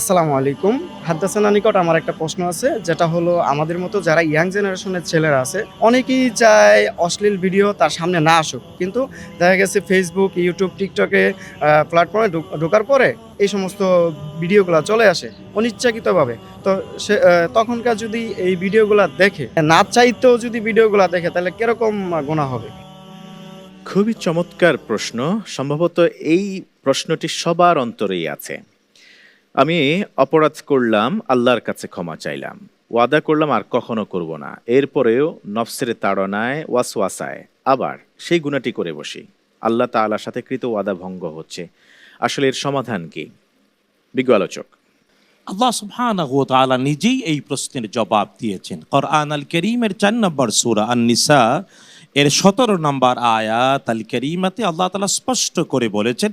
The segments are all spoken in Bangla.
আসসালামু আলাইকুম। হাদ্দাসানা নিকট আমার একটা প্রশ্ন আছে, যেটা হলো আমাদের মতো যারা ইয়াং জেনারেশনের ছেলেরা আছে, অনেকেই চায় অশ্লীল ভিডিও তার সামনে না আসুক। কিন্তু দেখা গেছে ফেসবুক ইউটিউব টিকটকে প্ল্যাটফর্মে ঢোকার পরে এই সমস্ত ভিডিওগুলো চলে আসে অনিচ্ছাকৃতভাবে। তো সে তখনকার যদি এই ভিডিওগুলো দেখে, না চাইতেও যদি ভিডিওগুলো দেখে, তাহলে কীরকম গোনা হবে? খুবই চমৎকার প্রশ্ন। সম্ভবত এই প্রশ্নটি সবার অন্তরেই আছে। আমি অপরাধ করলাম, আল্লাহর কাছে ক্ষমা চাইলাম। ওয়াদা করলাম আর কখনো করব না। এরপরেও নফসের তাড়নায়, ওয়াসওয়াসায় আবার সেই গুণাটি করে বসি। আল্লাহ তাআলার সাথে কৃত ওয়াদা ভঙ্গ হচ্ছে। আসলে এর সমাধান কি? বিজ্ঞ আলোচক। আল্লাহ সুবহানাহু নিজেই এই প্রশ্নের জবাব দিয়েছেন। কোরআন আল করিমের চার নম্বর সূরা আন নিসা এর সতেরো নম্বর আয়াত আল করিমাতে আল্লাহ তাআলা স্পষ্ট করে বলেছেন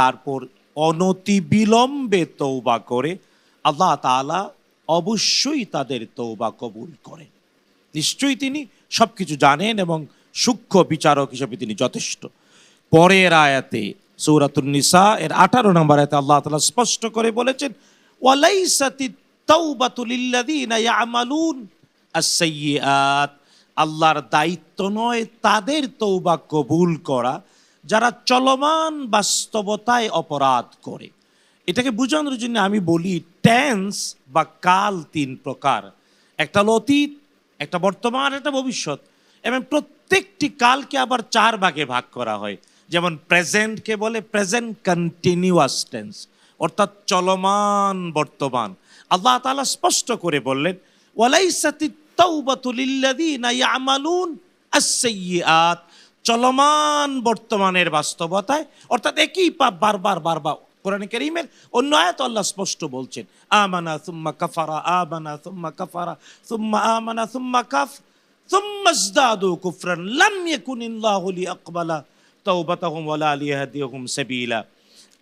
তারপর অনতি বিলম্বে তৌবা করে আল্লাহ তাআলা অবশ্যই তাদের তৌবা কবুল করেন। নিশ্চয়ই তিনি সবকিছু জানেন এবং সূক্ষ্ম বিচারক হিসেবে তিনি যথেষ্ট। পরের আয়াতে সৌরাতুন নিসা এর আঠারো নম্বর আয়াতে আল্লাহ তালা স্পষ্ট করে বলেছেন, ওয়ালাইসাতি তাওবাতু লিল্লাযীনা ইয়ামালুন আস-সাইয়্যাত। আল্লাহর দায়িত্ব নয় তাদের তৌবা কবুল করা যারা চলমান বাস্তবতায় অপরাধ করে। এটাকে বোঝানোর জন্য আমি বলি টেন্স বা কাল তিন প্রকার। একটা হলো অতীত, একটা বর্তমান, একটা ভবিষ্যৎ। এবং প্রত্যেকটি কালকে আবার চার ভাগে ভাগ করা হয়। যেমন প্রেজেন্টকে বলে প্রেজেন্ট কন্টিনিউয়াস টেন্স, অর্থাৎ চলমান বর্তমান। আল্লাহ তালা স্পষ্ট করে বললেন ওয়ালাইসাতি তাওবাতু লিল্লাযীনা ইয়ামালুন আস-সাইয়্যাত। চলমান বর্তমানের বাস্তবতায়, অর্থাৎ একই পাপ বারবার বারবার, কোরআন করিমের অন্য আয়াত আল্লাহ স্পষ্ট বলছেন, আমানা সুম্মা কাফারা, আমানা সুম্মা কাফারা, সুম্মা আমানা সুম্মা কাফ সুম্মাজদাদু কুফরান, লাম ইয়াকুনিল্লাহু লিয়াকবালা তাওবাতাহুম ওয়ালা লিয়াহদিয়াহুম সাবিলা।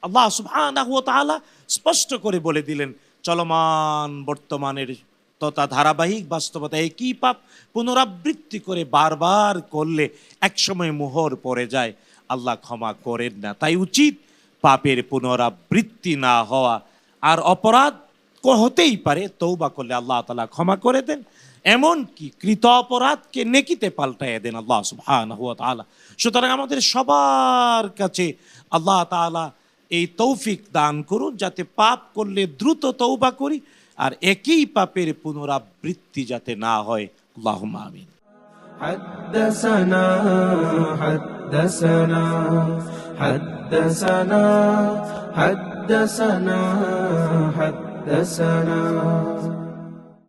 আল্লাহ সুবহানাহু ওয়া তাআলা স্পষ্ট করে বলে দিলেন, চলমান বর্তমানের তথা ধারাবাহিক বাস্তবতা একই পাপ পুনরাবৃত্তি করে বারবার করলে একসময় মোহর পড়ে যায়। আল্লাহ ক্ষমা করেন না। তাই উচিত পাপের পুনরাবৃত্তি না হওয়া। আর অপরাধ হতেই পারে তৌবা করলে আল্লাহ তালা ক্ষমা করে দেন। এমন কি কৃত অপরাধকে নেকিতে পাল্টাইয়া দেন আল্লাহ সুবহানাহু ওয়া তাআলা। সুতরাং আমাদের সবার কাছে আল্লাহ তাআলা এই তৌফিক দান করুন, যাতে পাপ করলে দ্রুত তৌবা করি আর একই পাপের পুনরাবৃত্তি যাতে না হয় আল্লাহ আমিন حدثنا حدثنا حدثنا حدثنا حدثنا